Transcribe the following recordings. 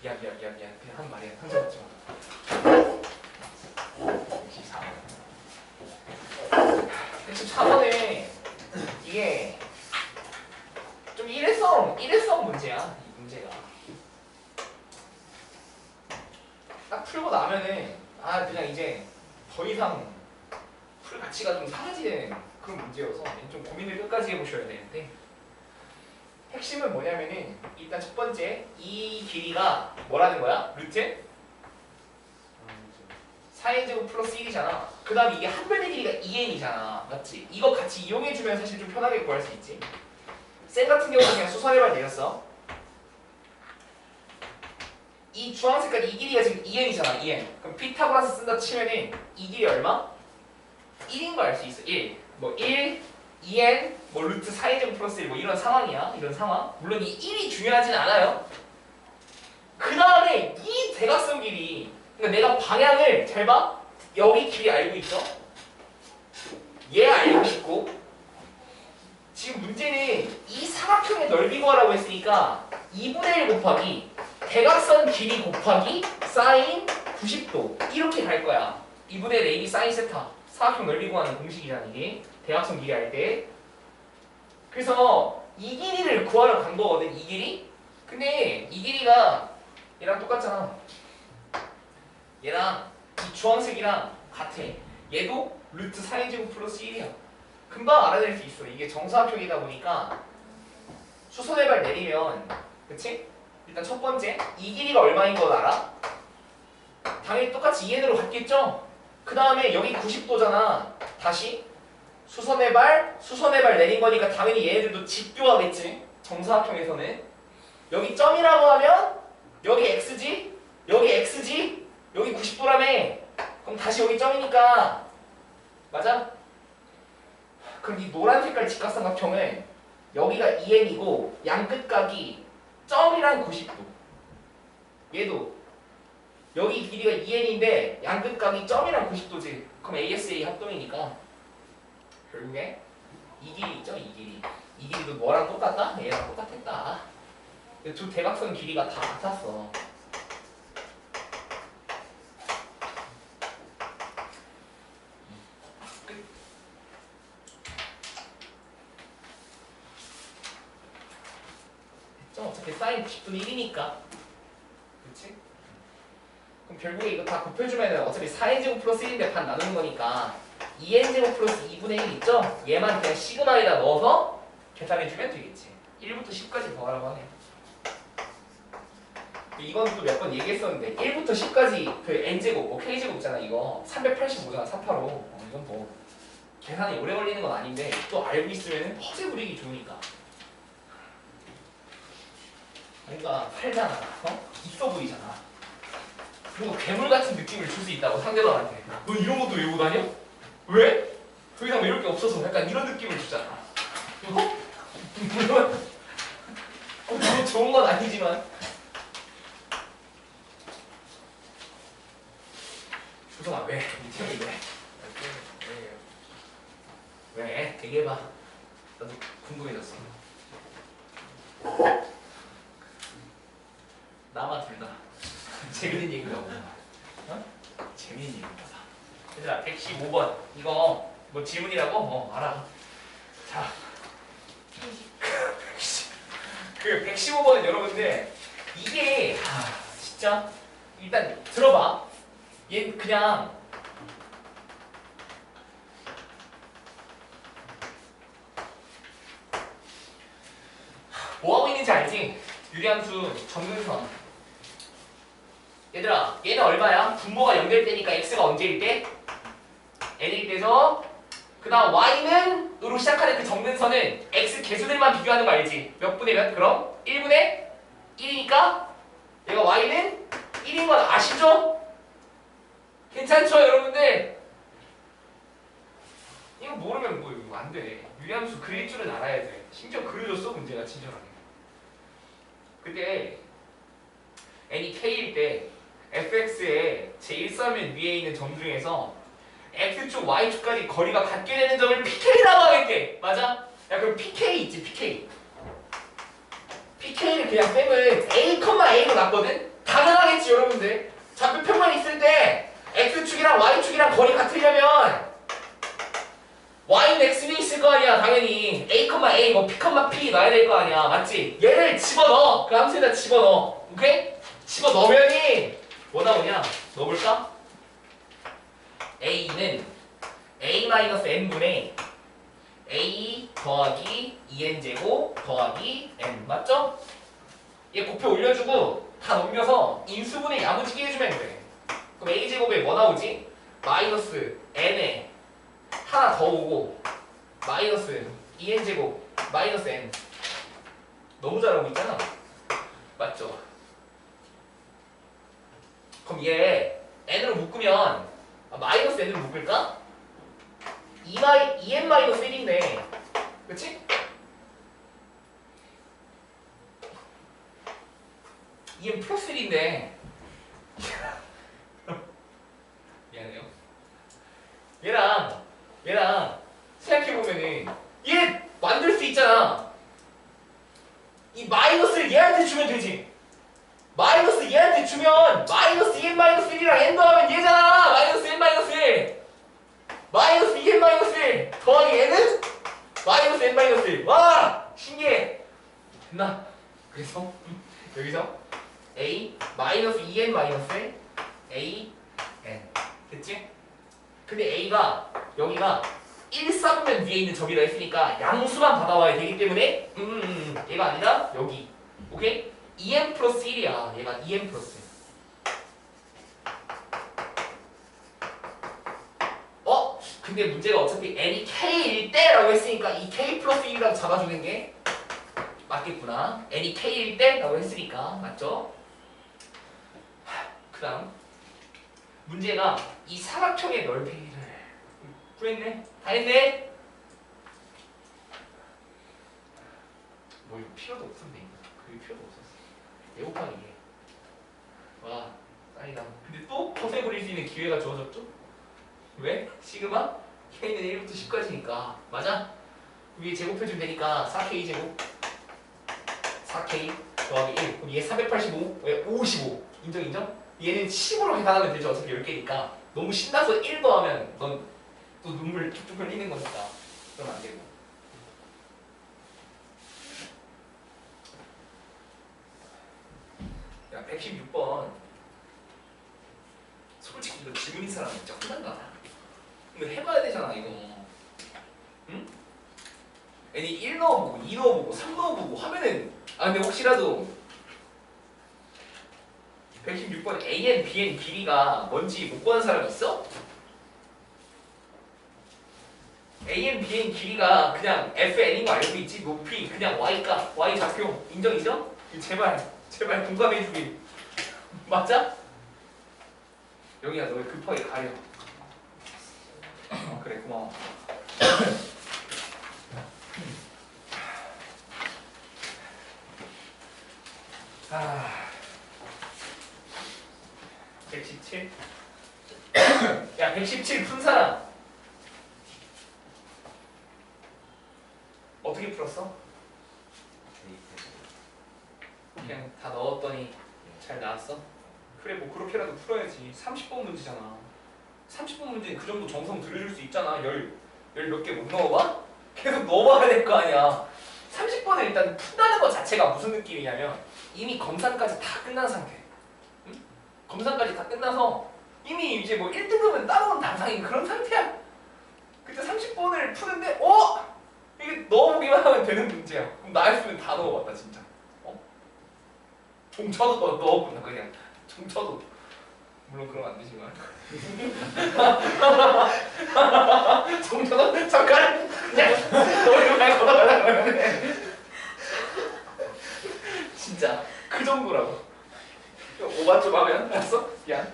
미안 미안 미안 미안. 그냥 한 말이야. 상처 받지 마 114번에 이게 좀 일회성 일회성 문제야 이 문제가 딱 풀고 나면은 아 그냥 이제 더 이상 풀 가치가 좀 사라지는 그런 문제여서 좀 고민을 끝까지 해보셔야 되는데 핵심은 뭐냐면은 일단 첫 번째 이 길이가 뭐라는 거야? 루트 4n제곱 플러스 1이잖아 그 다음 이게 한 변의 길이가 2n이잖아 맞지? 이거 같이 이용해주면 사실 좀 편하게 구할 수 있지 쌤 같은 경우는 그냥 수선해만 내렸어 이 주황색깔 이 길이가 지금 2n이잖아 2n 그럼 피타고라스 쓴다 치면은 이 길이 얼마? 1인 거 알 수 있어 1. 뭐 1, 2n, 뭐 루트 4n제곱 플러스 1 뭐 이런 상황이야 이런 상황 물론 이 1이 중요하진 않아요 그 다음에 이 대각선 길이 그러니까 내가 방향을 잘 봐. 여기 길이 알고 있죠? 얘 알고 있고 지금 문제는 이 사각형의 넓이 구하라고 했으니까 2분의 1 곱하기 대각선 길이 곱하기 사인 90도 이렇게 갈 거야. 2분의 1 AB 사인 세타 사각형 넓이 구하는 공식이잖아 이게. 대각선 길이 할 때. 그래서 이 길이를 구하러 간 거거든 이 길이? 근데 이 길이가 얘랑 똑같잖아. 얘랑 이 주황색이랑 같아. 얘도 루트 4인제곱 플러스 1이야. 금방 알아낼 수 있어. 이게 정사각형이다 보니까 수선의 내리면 그치? 일단 첫 번째 이 길이가 얼마인 건 알아? 당연히 똑같이 2n으로 갔겠죠? 그 다음에 여기 90도잖아. 다시 수선의 발, 수선의 발 내린 거니까 당연히 얘네들도 직교하겠지. 정사각형에서는 여기 점이라고 하면 여기 x지, 여기 x지, 여기 90도라며. 그럼 다시 여기 점이니까. 맞아? 그럼 이 노란 색깔 직각삼각형은 여기가 2n이고 양끝각이 점이랑 90도. 얘도. 여기 길이가 2n인데 양끝각이 점이랑 90도지. 그럼 ASA 합동이니까. 결국에 이 길이 있죠 이 길이. 이 길이도 뭐랑 똑같다? 얘랑 똑같았다. 두 대각선 길이가 다 같았어 좀 어차피 90분의 1이니까. 그치? 그럼 결국에 이거 다 곱해주면 어차피 4n제곱 플러스 1인데 반 나누는 거니까 2n제곱 플러스 2분의 1 있죠? 얘만 그냥 시그마에다 넣어서 계산해주면 되겠지. 1부터 10까지 더하라고 하네. 이건 또 몇 번 얘기했었는데 1부터 10까지 그 n제곱, 뭐 k제곱 있잖아 이거. 385잖아 485 어, 이건 뭐 계산이 오래 걸리는 건 아닌데 또 알고 있으면 허세 부리기 좋으니까 뭔가 살잖아, 어? 있어 보이잖아. 그리고 괴물 같은 느낌을 줄 수 있다고 상대방한테. 너 이런 것도 외우고 다녀? 왜? 더 이상 외울 게 없어서 약간 이런 느낌을 주잖아. 어? 물론 어, 좋은 건 아니지만. 주성아 왜? 이태이 왜? 왜? 얘기해봐. 나도 궁금해졌어. 나만 둘 다. 재밌는 얘기가 없나? 어? 재밌는 얘기가 봐. 얘들아, 115번. 이거 뭐 질문이라고? 어, 알아. 자. 그 115번은 여러분들 이게 아, 진짜 일단 들어봐. 얘 그냥 뭐 하고 있는지 알지? 유리함수 정근선. 얘들아, 얘는 얼마야? 분모가 연결 되니까 x가 언제일 때? n일 때서 그 다음 y는 으로 시작하는 그 정근선은 x 개수들만 비교하는 거 알지? 몇 분의 몇? 그럼 1분의 1이니까 얘가 y는 1인 건 아시죠? 괜찮죠 여러분들? 이거 모르면 뭐 이거 안 돼. 유리함수 그릴 줄은 알아야 돼. 심지어 그려줬어 문제가 친절하게. 그때 n이 k일 때 fx의 제1사면 위에 있는 점 중에서 x축, y축까지 거리가 같게 되는 점을 pk라고 하겠게 맞아? 야 그럼 pk 있지 pk pk를 그냥 빼면 a, a로 났거든? 당연하겠지 여러분들 좌표평면 있을 때 x축이랑 y축이랑 거리 같으려면 y는 x는 있을 거 아니야 당연히 a, a, 뭐 p, p 놔야 될 거 아니야 맞지? 얘를 집어넣어 그 함수에다 집어넣어 오케이? 집어넣으면이 뭐 나오냐 넣어볼까? a는 a-n분의 a 더하기 2n제곱 더하기 n 맞죠? 얘 곱해 올려주고 다 넘겨서 인수분해 야무지게 해주면 돼 그럼 a제곱에 뭐 나오지? 마이너스 n에 하나 더 오고 마이너스 2n제곱 마이너스 n 너무 잘하고 있잖아 맞죠? 그럼 얘 n으로 묶으면 아, 마이너스 n으로 묶을까? 2 마이, 2n 마이너스 1인데. 그치? 2n 플러스 1인데. 미안해요. 얘랑 얘랑 생각해보면은 얘 만들 수 있잖아. 이 마이너스를 얘한테 주면 되지 마이너스 얘한테 주면 마이너스 2n 마이너스 1이랑 n 더하면 얘잖아 마이너스 1 마이너스 1 마이너스 2n 마이너스 1 더하기 n은 마이너스 n 마이너스 1 와! 신기해 됐나? 그래서 여기서 a 마이너스 2n 마이너스 1 a n 됐지? 근데 a가 여기가 1 쌓으면 위에 있는 점이라 했으니까 양수만 받아와야 되기 때문에 음, 음, 음 얘가 아니라 여기 오케이? 2n 플러스 1이야. 얘가 2n 플러스 1 어? 근데 문제가 어차피 n이 k일 때라고 했으니까 이 k 플러스 1이라고 잡아주는 게 맞겠구나. N이 k일 때라고 했으니까. 맞죠? 그 다음. 문제가 이 사각형의 넓이를 구했네. 다 했네. 뭐 이거 필요도 없었네. 그게 필요도 없었어 얘 곱하기 얘와 짱이다 근데 또 컷에 그릴 수 있는 기회가 주어졌죠? 왜? 시그마? k는 1부터 10까지니까 맞아? 위에 제곱해주면 되니까 4k 제곱 4k 더하기 1 그럼 얘 385? 왜55 인정 인정? 얘는 10으로 계산하면 되죠 어차피 10개니까 너무 신나서 1 더하면 넌 또 눈물 툭툭 흘리는 거니까 그러면 안 되고 116번 솔직히 이거 질문인 사람 진짜 혼난다 이거 해봐야 되잖아 이거 응? 애니 1 넣어보고 2 넣어보고 3 넣어보고 하면은 아 근데 혹시라도 116번 AN, BN 길이가 뭔지 못 구한 사람 있어? AN, BN 길이가 그냥 FN인 거 알고 있지? 높이 그냥 Y가 Y 좌표 인정이죠? 제발 제발 공감해 주길 맞아? 영희야 너 왜 급하게 가려 어, 그래 고마워 아 117? 야, 117 푼 사람. 어떻게 풀었어? 그냥 다 넣었더니 잘 나왔어? 그래, 뭐 그렇게라도 풀어야지. 30번 문제잖아. 30번 문제는 그 정도 정성 들여줄 수 있잖아. 열, 열몇 개 못 넣어봐? 계속 넣어봐야 될 거 아니야. 30번을 일단 푼다는 것 자체가 무슨 느낌이냐면 이미 검사까지 다 끝난 상태. 검사까지 다 끝나서 이미 이제 뭐 1등급은 따로온 당상인 그런 상태야. 그때 30번을 푸는데 어? 이게 넣어보기만 하면 되는 문제야. 그럼 나였으면 다 넣어봤다 진짜. 어? 종쳐도 넣어본다 그냥. 종쳐도. 물론 그러면 안 되지만. 종쳐도 잠깐 그냥 거다 그러면 진짜 그 정도라고. 오바 좀 하면 알았어? 미안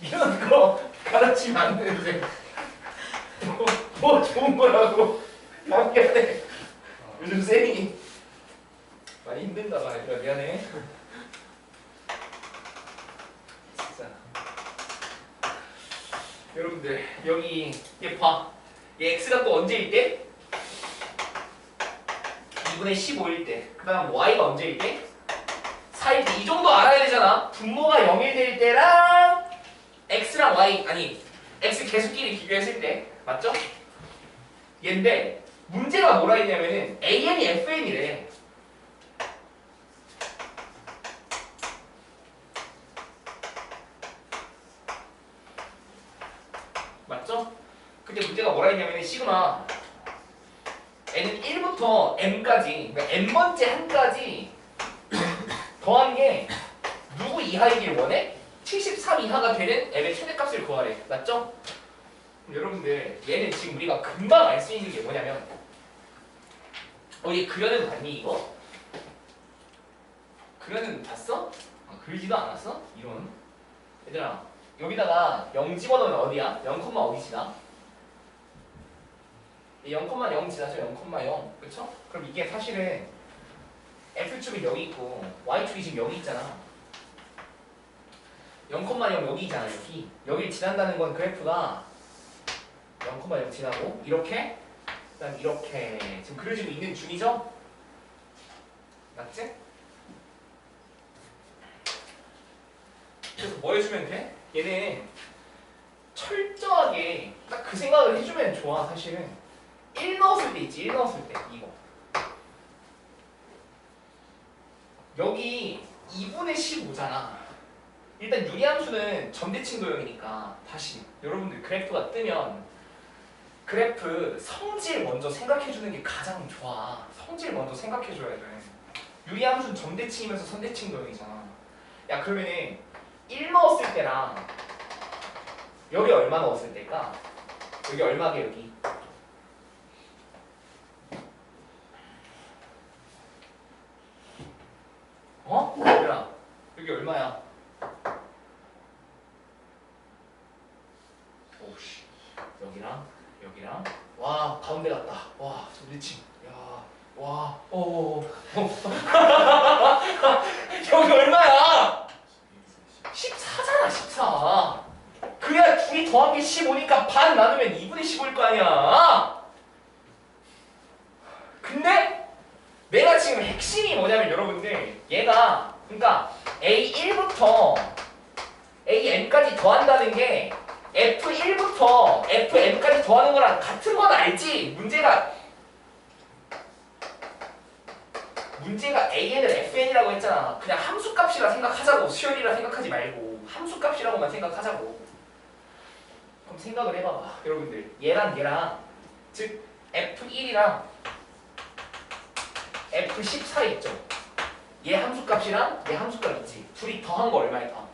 이런 거 가르치면 안 되는데 뭐, 뭐 좋은 거라고 미안해 요즘 쌤이 많이 힘든가 봐 얘들아 미안해 여러분들 여기 얘봐 얘 x가 또 언제일 때? 2분의 15일 때. 그 다음 y가 언제일 때? 4일 때. 이 정도 알아야 되잖아. 분모가 0일 될 때랑 x랑 y 아니 x 개수끼리 비교했을 때 맞죠? 얘인데 문제가 뭐라 했냐면은 an이 fn이래. 맞죠? 근데 문제가 뭐라 시그마 n은 1부터 m까지 그러니까 n번째 한까지 더한 게 누구 이하이길 원해? 73 이하가 되는 m의 최대값을 구하래. 맞죠? 여러분들 얘는 지금 우리가 금방 알 수 있는 게 뭐냐면 어, 얘 그려는 봤니 이거? 그려는 봤어? 아, 그리지도 않았어? 이런 얘들아 여기다가 0 집어넣으면 어디야? 0, 어디 지나? 0,0 지나죠? 0,0 그쵸? 그럼 이게 사실은 F축이 여기 있고 Y축이 지금 여기 있잖아 0,0 여기 있잖아 여기 여기 지난다는 건 그래프가 0,0 지나고 이렇게 그다음 이렇게 지금 그려지고 있는 중이죠? 맞지? 그래서 뭐 해주면 돼? 얘는 철저하게 딱 그 생각을 해주면 좋아 사실은 1 넣었을 때 있지 1 넣었을 때 이거. 여기 2분의 15잖아. 일단 유리함수는 점대칭 도형이니까 다시 여러분들 그래프가 뜨면 그래프 성질 먼저 생각해주는 게 가장 좋아. 성질 먼저 생각해줘야 돼. 유리함수는 점대칭이면서 선대칭 도형이잖아. 야 그러면은 1 넣었을 때랑 여기 얼마 넣었을 때일까? 여기 얼마게 여기? 어? 얘들아 여기 얼마야? 오씨. 여기랑 여기랑. 와 가운데 갔다. 와 점대칭 야와. 오 여기 얼마야? 14잖아 14 그래야 둘이 더한 게 15니까 반 나누면 2분의 15일 거 아니야 근데 내가 지금 핵심이 뭐냐면 여러분들 얘가 그러니까 A1부터 AM까지 더한다는 게 F1부터 FM까지 더하는 거랑 같은 건 알지? 문제가 문제가 AN을 FN이라고 했잖아. 그냥 함수값이라 생각하자고 수열이라 생각하지 말고. 함수값이라고만 생각하자고. 그럼 생각을 해봐봐 여러분들. 얘랑 얘랑. 즉 F1이랑 F14 있죠 얘 함수값이랑 얘 함수값 있지 둘이 더한 거 얼마일까?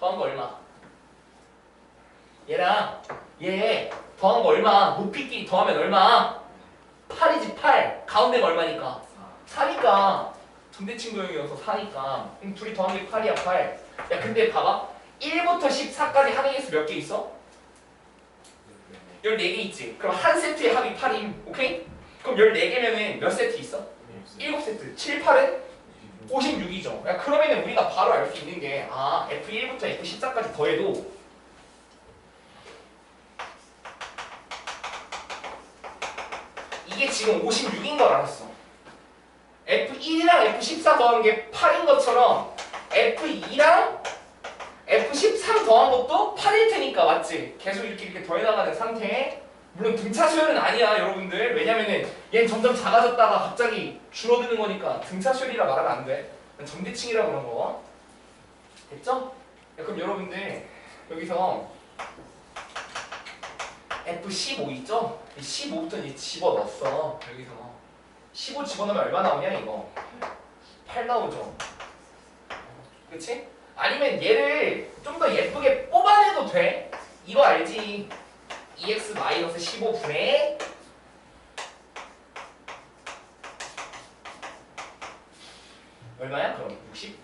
더한 거 얼마? 얘랑 얘 더한 거 얼마? 높이끼리 더하면 얼마? 8이지 8 가운데가 얼마니까? 4니까 점대칭 도형이어서 4니까 그럼 둘이 더한 게 8이야 8 야 근데 봐봐 1부터 14까지 합의 개수 몇 개 있어? 14개 있지 그럼 한 세트의 합이 8임 오케이? 그럼 14개면은 몇 세트 있어? 7세트 7, 8은 56이죠 야 그러면은 우리가 바로 알 수 있는 게 아 F1부터 F14까지 더해도 이게 지금 56인 걸 알았어 F1이랑 F14 더한 게 8인 것처럼 F2랑 F13 더한 것도 8일 테니까 맞지? 계속 이렇게 이렇게 더해 나가는 상태에 물론 등차 수열은 아니야 여러분들 왜냐면은 얘는 점점 작아졌다가 갑자기 줄어드는 거니까 등차 수열이라 말하면 안돼 점대칭이라 그런 거 됐죠? 야, 그럼 여러분들 여기서 F15 있죠? 이 15부터 이제 집어넣었어 여기서 15 집어넣으면 얼마 나오냐 이거 8 나오죠 그치? 아니면 얘를 좀 더 예쁘게 뽑아내도 돼 이거 알지? 2x-15분의 얼마야? 그럼 60?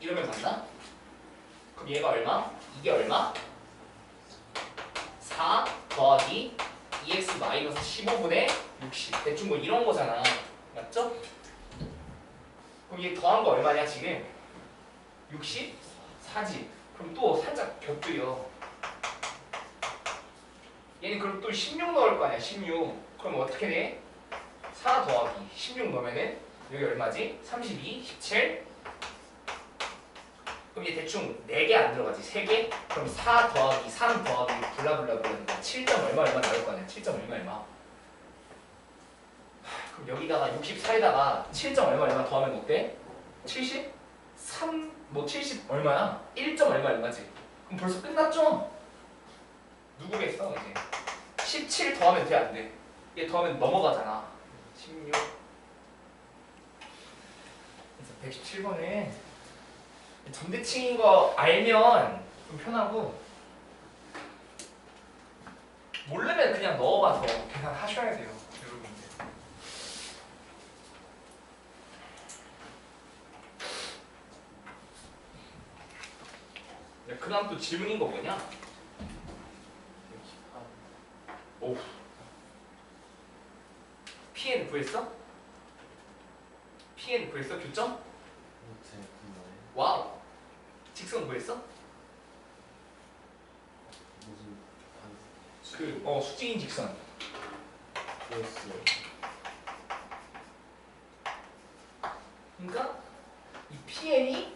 이러면 맞나? 그럼 얘가 얼마? 이게 얼마? 4 더하기 2x-15분의 60 대충 뭐 이런 거잖아 맞죠? 그럼 얘 더한 거 얼마냐 지금? 64지 그럼 또 살짝 곁들여 얘는 그럼 또 16 넣을 거 아니야 16 그럼 어떻게 돼? 4 더하기 16 넣으면은 여기 얼마지? 32, 17 그럼 이제 대충 4개 안 들어가지 3개? 그럼 4 더하기 3 더하기 블라블라 블라니까 7점 얼마 얼마 나올 거 아니야 7점 얼마 얼마 하, 그럼 여기다가 64에다가 7점 얼마 얼마 더하면 어때? 70? 3, 뭐 70 얼마야? 1점 얼마 얼마지? 그럼 벌써 끝났죠? 누구겠어 이제 17 더하면 돼 안 돼? 얘 더하면 넘어가잖아 16 그래서 117번에 전대칭인 거 알면 좀 편하고 모르면 그냥 넣어봐서 계산하셔야 돼요 그 다음 또 질문인 거 뭐냐? 오 PN 구했어? PN 구했어? 교점? 못해 와우 직선 구했어? 무슨 그어 수직인 직선 플러스 그러니까 이 PN이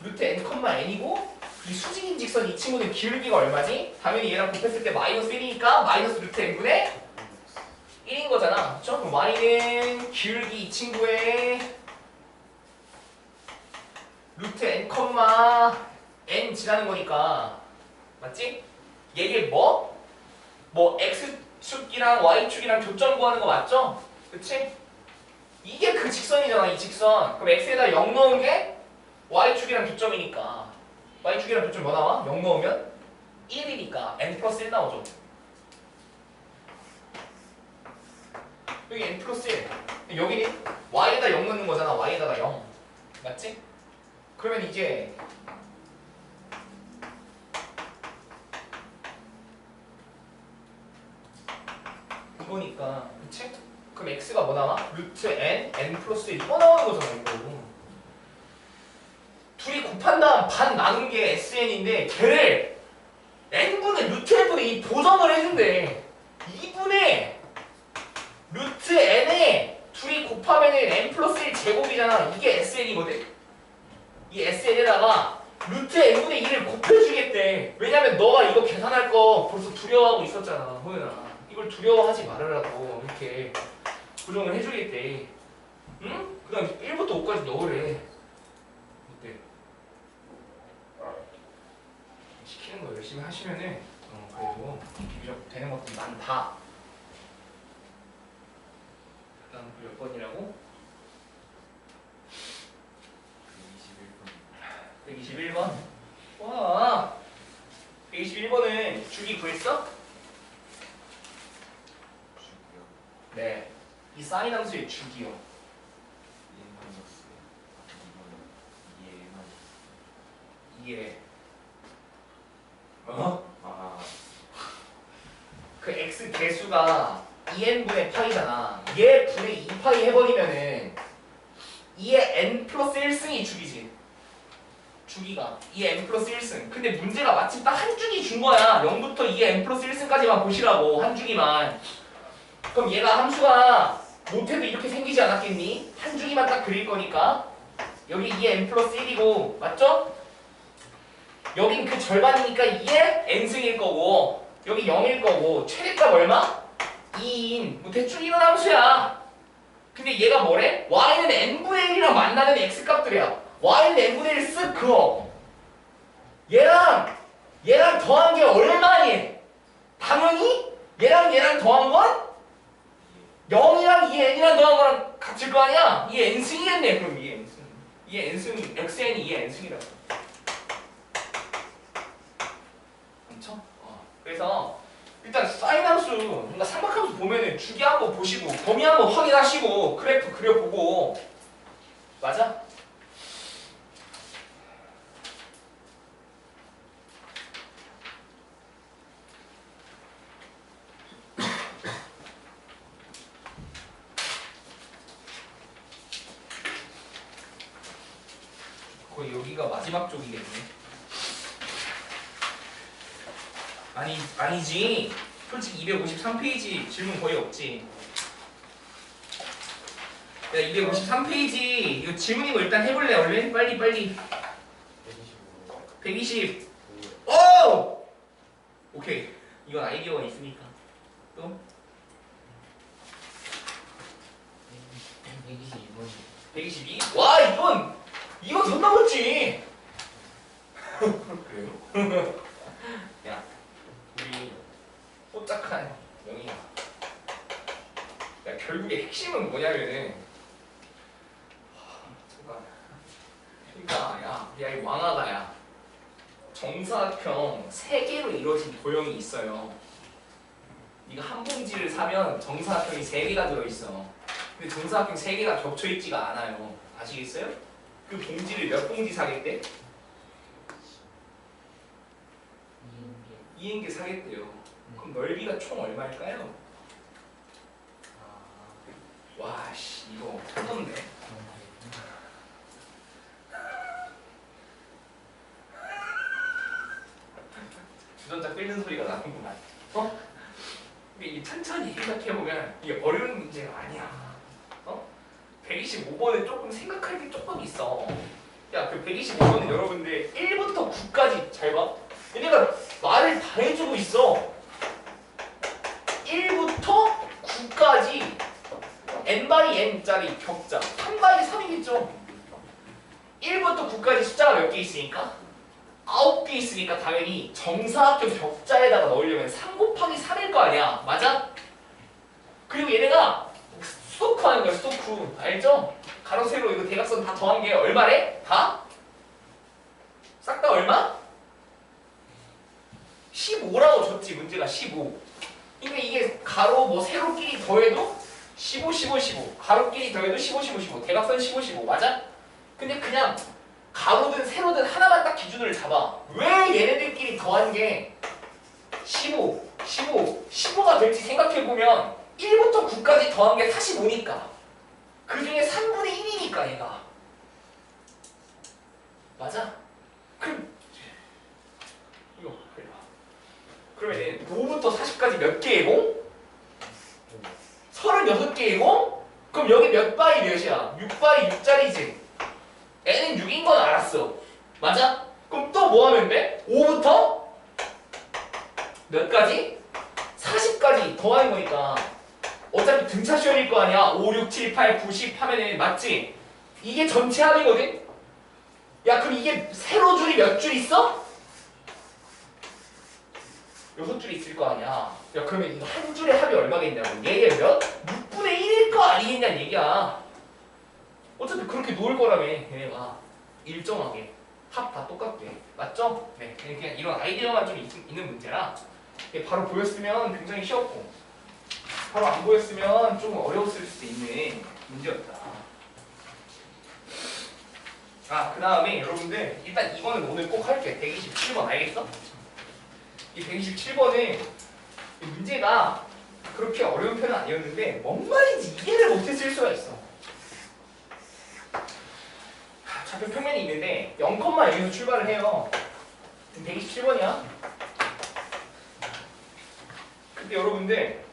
루트 n, n이고 이 수 직선 이 친구는 기울기가 얼마지? 당연히 얘랑 곱했을 때 마이너스 1이니까 마이너스 루트 n분의 1인 거잖아 그렇죠? 그럼 y는 기울기 이 친구의 루트 n, n 지나는 거니까 맞지? 얘게 뭐? 뭐 x축이랑 y축이랑 교점 구하는 거 맞죠? 그치? 이게 그 직선이잖아 이 직선 그럼 x에다 0 넣은 게 y축이랑 교점이니까 y축이랑 교점 뭐 나와? 0 넣으면 1이니까 n 플러스 1 나오죠 여기 n 플러스 1 여기는 y에다 0 넣는 거잖아 y에다가 0 맞지? 그러면 이제 이거니까 그치? 그럼 x가 뭐 나와? 루트 n, n 플러스 1 이거 나오는 거잖아 이거 둘이 곱한 다음 반 나눈 게 sn인데 걔를 n분의 루트 n분의 이 보정을 해준대 2분의 루트 n에 둘이 곱하면은 n 플러스 1 제곱이잖아. 이게 sn이거든. 이 sn에다가 루트 n분의 2를 곱해주겠대. 왜냐면 너가 이거 계산할 거 벌써 두려워하고 있었잖아 호연아. 이걸 두려워하지 말으라고 이렇게 고정을 해주겠대. 응? 그 다음 1부터 5까지 넣으래 어때? 시키는 거 열심히 하시면은 어, 그래도 비교적 되는 것들이 많다 그 다음 몇 번이라고? 21번 121번 와 121번은 주기 구했어? 주고요 네. 이 사인 함수의 주기요. 1 마이너스 2의 1 마이너스 이게 어? 아 그 x 개수가 2n분의 파이잖아. 얘 분의 2파이 해버리면은 2의 n 플러스 1승이 주기지. 주기가 2의 n 플러스 1승. 근데 문제가 마침 딱 한 주기 준 거야. 0부터 2의 n 플러스 1승까지만 보시라고 한 주기만. 그럼 얘가 함수가 못해도 이렇게 생기지 않았겠니? 한 주기만 딱 그릴 거니까 여기 2의 n 플러스 1이고 맞죠? 여긴 그 절반이니까 2의 n승일 거고 여기 0일 거고 최대값 얼마? 2인 뭐 대충 이런 함수야 근데 얘가 뭐래? y는 n분의 1이랑 만나는 x값들이야 y는 n분의 1 쓱 그어 얘랑 얘랑 더한 게 얼마니? 당연히 얘랑 얘랑 더한 건 0이랑 2 n이랑 더한 거랑 같을 거 아니야? 이 n승이겠네 그럼 이 n승 이 n승 xn이 이 n승이라고 그렇죠? 어. 그래서 일단 사인 함수 그러니까 삼각함수 보면은 주기 한번 보시고 범위 한번 확인하시고 그래프 그려보고 맞아? 거의 여기가 마지막 쪽이겠네. 아니 아니지. 솔직히 253 페이지 질문 거의 없지. 야 253페이지 이거 질문인 거 일단 해볼래 얼른 빨리 빨리. 120. 오! 오케이. 이건 아이디어가 있으니까. 또 122번 122. 와 이건 이거 더 넘었지. 그래요? 야 우리. 야 결국에 핵심은 뭐냐면은 하, 잠깐. 그러니까 야, 야이 왕아가야 정사각형 세 개로 이루어진 도형이 있어요. 네가 한 봉지를 사면 정사각형이 세 개가 들어 있어. 근데 정사각형 세 개가 겹쳐 있지가 않아요. 아시겠어요? 그 봉지를 몇 봉지 사겠대? 2인계 2인계 사겠대요. 그럼 넓이가 총 얼마일까요? 아 와, 씨, 이거 터졌네. 주전자 끓는 소리가 나는구만. 어? 이게 천천히 생각해보면 이게 어려운 문제가 아니야. 어? 125번은 조금 생각할 게 조금 있어. 야, 그 125번은 여러분들 1부터 9까지 잘 봐. 얘네가 말을 다 해주고 있어. 1부터 9까지 n 바이 n짜리 격자 3 바이 3이겠죠. 1부터 9까지 숫자가 몇 개 있으니까? 9개 있으니까 당연히 정사각형 격자에다가 넣으려면 3 곱하기 3일 거 아니야. 맞아? 그리고 얘네가 스토크 하는 거야, 스토크. 알죠? 가로, 세로, 이거 대각선 다 더한 게 얼마래? 다? 싹 다 얼마? 15라고 줬지, 문제가 15. 그러니까 이게 가로, 뭐, 세로끼리 더해도 15, 15, 15. 가로끼리 더해도 15, 15, 15. 대각선 15, 15. 맞아? 근데 그냥 가로든 세로든 하나만 딱 기준을 잡아. 왜 얘네들끼리 더한 게 15, 15, 15가 될지 생각해보면 1부터 9까지 더한 게 45니까. 그 중에 3분의 1이니까 얘가. 맞아? 그럼 이거 그래 봐. 그러면은 5부터 40까지 몇 개의 공? 36개의 공? 그럼 여기 몇 바이 몇이야? 6 바이 6짜리지. n은 6인 건 알았어. 맞아? 그럼 또 뭐 하면 돼? 5부터 몇 가지? 40까지 더하는 거니까 어차피 등차 시험일 거 아니야 5, 6, 7, 8, 9, 10 하면은 맞지? 이게 전체 합이거든? 야 그럼 이게 세로 줄이 몇 줄 있어? 여섯 줄 있을 거 아니야. 야 그러면 이거 한 줄의 합이 얼마겠냐고. 얘의 몇? 6분의 1일 거 아니겠냐는 얘기야. 어차피 그렇게 놓을 거라며 얘네가. 일정하게. 합 다 똑같게. 맞죠? 네 그냥 이런 아이디어만 좀 있, 있는 문제라. 바로 보였으면 굉장히 쉬웠고 바로 안 보였으면 좀 어려웠을 수도 있는 문제였다. 아그 다음에 여러분들 일단 이거는 오늘 꼭 할게. 127번 알겠어? 이 127번은 문제가 그렇게 어려운 편은 아니었는데 뭔 말인지 이해를 못했을 수가 있어 좌표 평면이 있는데 0, 여기서 출발을 해요. 127번이야. 근데 여러분들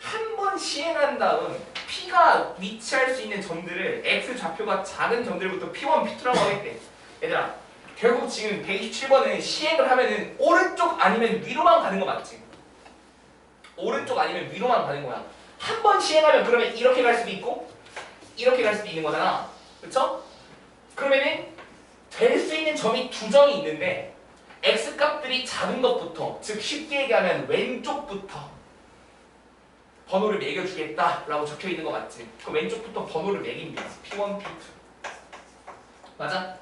한 번 시행한 다음 P가 위치할 수 있는 점들을 X 좌표가 작은 점들부터 P1, P2라고 하겠대. 얘들아, 결국 지금 127번은 시행을 하면은 오른쪽 아니면 위로만 가는 거 맞지? 오른쪽 아니면 위로만 가는 거야. 한 번 시행하면 그러면 이렇게 갈 수도 있고 이렇게 갈 수도 있는 거잖아. 그쵸? 그러면은 될 수 있는 점이 두 점이 있는데 x 값들이 작은 것부터 즉 쉽게 얘기하면 왼쪽부터 번호를 매겨주겠다 라고 적혀 있는 거 맞지? 그 왼쪽부터 번호를 매깁니다. P1, P2 맞아?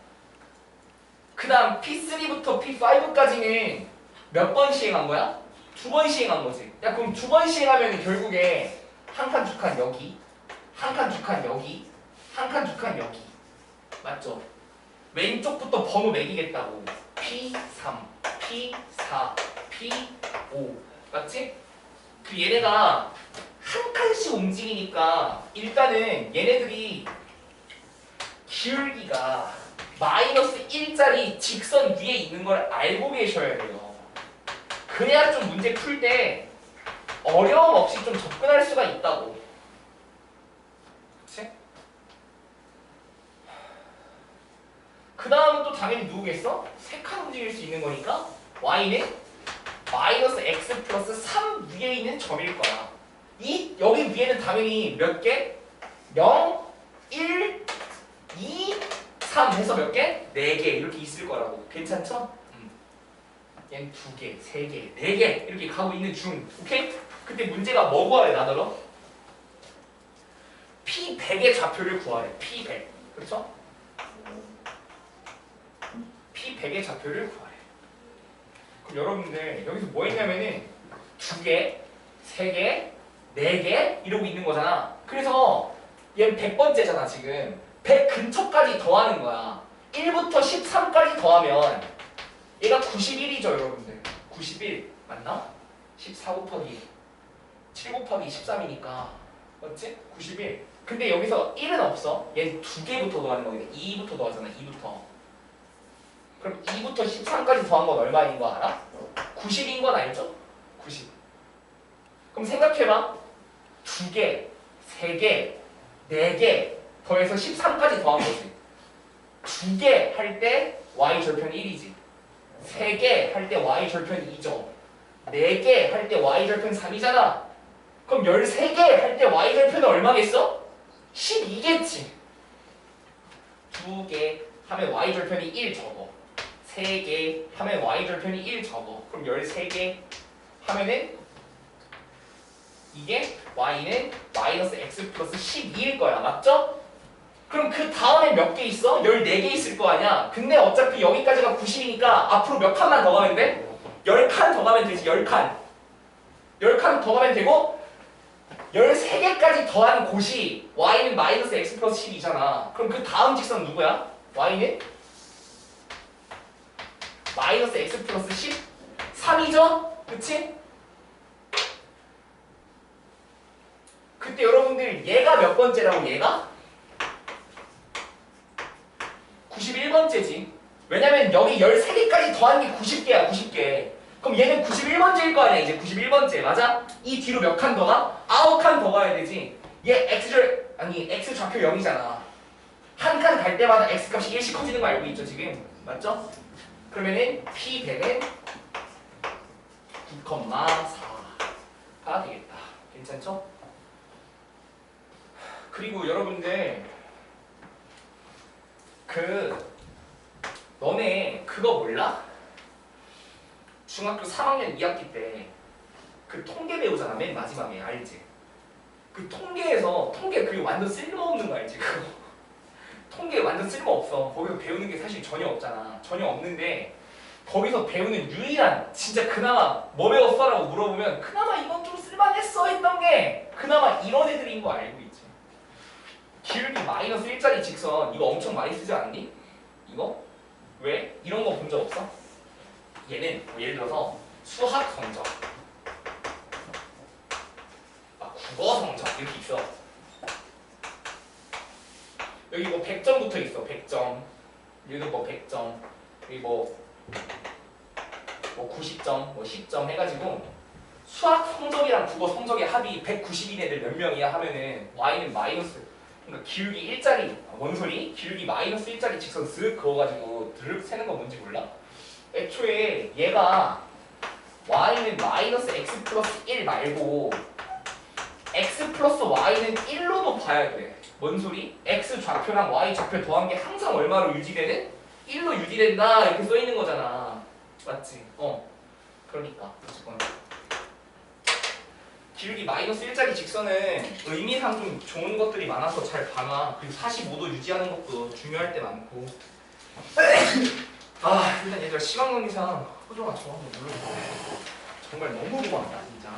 그 다음 P3부터 P5까지는 몇 번 시행한 거야? 두 번 시행한 거지. 야 그럼 두 번 시행하면 결국에 한 칸 두 칸 여기, 한 칸 두 칸 여기, 한 칸 두 칸 여기. 맞죠? 왼쪽부터 번호 매기겠다고. P3, P4, P5. 맞지? 그 얘네가 한 칸씩 움직이니까 일단은 얘네들이 기울기가 마이너스 1짜리 직선 위에 있는 걸 알고 계셔야 돼요. 그래야 좀 문제 풀 때 어려움 없이 좀 접근할 수가 있다고. 그치? 그 다음은 또 당연히 누구겠어? 세칸 움직일 수 있는 거니까 y는 마이너스 x 플러스 3 위에 있는 점일 거야. 이 여기 위에는 당연히 몇 개? 0, 1, 2, 3 해서 몇 개? 4개 이렇게 있을 거라고. 괜찮죠? 음. 얘는 2개, 3개, 4개 이렇게 가고 있는 중. 오케이? 그때 문제가 뭐 구하래 나더러? P 100의 좌표를 구하래. P 100. 그렇죠? P 100의 좌표를 구하래. 그럼 여러분들 여기서 뭐 했냐면은 두 개, 세 개, 네개 이러고 있는 거잖아. 그래서 얘는 100번째잖아 지금. 100 근처까지 더하는 거야. 1부터 13까지 더하면 얘가 91이죠 여러분들. 91 맞나? 14 곱하기 7 곱하기 13이니까 맞지? 91. 근데 여기서 1은 없어. 얘는 두 개부터 더하는 거거든. 2부터 더하잖아. 2부터. 그럼 2부터 13까지 더한 건 얼마인 거 알아? 90인 건 알죠? 90. 그럼 생각해봐. 두 개, 세 개, 네 개 더해서 13까지 더한 거지. 두 개 할 때 y 절편이 1이지. 세 개 할 때 y 절편이 2죠. 네 개 할 때 y 절편 3이잖아. 그럼 13개 할 때 y 절편은 얼마겠어? 12겠지. 두 개 하면 y 절편이 1 적어. 세 개 하면 y 절편이 1 적어. 그럼 13개 하면은 이게 y는 마이너스 x 플러스 12일 거야. 맞죠? 그럼 그 다음에 몇 개 있어? 14개 있을 거 아니야. 근데 어차피 여기까지가 90이니까 앞으로 몇 칸만 더 가면 돼? 10칸 더 가면 되지. 10칸. 10칸 더 가면 되고 13개까지 더한 곳이 y는 마이너스 x 플러스 12잖아. 그럼 그 다음 직선 누구야? y는 마이너스 x 플러스 13이죠? 그치? 그때 여러분들 얘가 몇 번째라고 얘가? 91번째지. 왜냐면 여기 13개까지 더한 게 90개야, 90개. 그럼 얘는 91번째일 거 아니야, 이제 91번째. 맞아? 이 뒤로 몇 칸 더 가? 9칸 더 가야 되지. 얘 x절, 아니, x 좌표 0이잖아. 한 칸 갈 때마다 x 값이 1씩 커지는 거 알고 있죠, 지금? 맞죠? 그러면은 p100은 9,4가 되겠다. 괜찮죠? 그리고 여러분들 그 너네 그거 몰라? 중학교 3학년 2학기 때 그 통계 배우잖아 맨 마지막에 알지? 그 통계에서 통계 그 완전 쓸모없는 거 알지 그거 통계 완전 쓸모없어 거기서 배우는 게 사실 전혀 없잖아 전혀 없는데 거기서 배우는 유일한 진짜 그나마 뭐 배웠어 라고 물어보면 그나마 이건 좀 쓸만했어 했던 게 그나마 이런 애들인 거 알고 있지 기울기 마이너스 1짜리 직선 이거 엄청 많이 쓰지 않니? 이거? 왜? 이런 거 본 적 없어? 얘는 뭐 예를 들어서 수학 성적 아, 국어 성적 이렇게 있어 여기 뭐 100점부터 있어 100점 여기도 뭐 100점 여기 뭐, 뭐 90점 뭐 10점 해가지고 수학 성적이랑 국어 성적의 합이 190인 애들 몇 명이야 하면은 y는 마이너스 그러니까 기울기 1짜리 뭔 소리? 기울기 마이너스 1짜리 직선 쓱 그어가지고 드륵 세는 거 뭔지 몰라? 애초에 얘가 y는 마이너스 x 플러스 1 말고 x 플러스 y는 1로도 봐야 돼. 뭔 소리? x 좌표랑 y 좌표 더한 게 항상 얼마로 유지되는? 1로 유지된다 이렇게 써 있는 거잖아. 맞지? 어. 그러니까 어쨌건 기울기 마이너스 1짜리 직선은 의미상 좀 좋은 것들이 많아서 잘 봐놔. 그리고 45도 유지하는 것도 중요할 때 많고. 아 일단 얘들아 시간 관계상 호정아 저 한번 눌러주세요. 정말 너무 고맙다 진짜.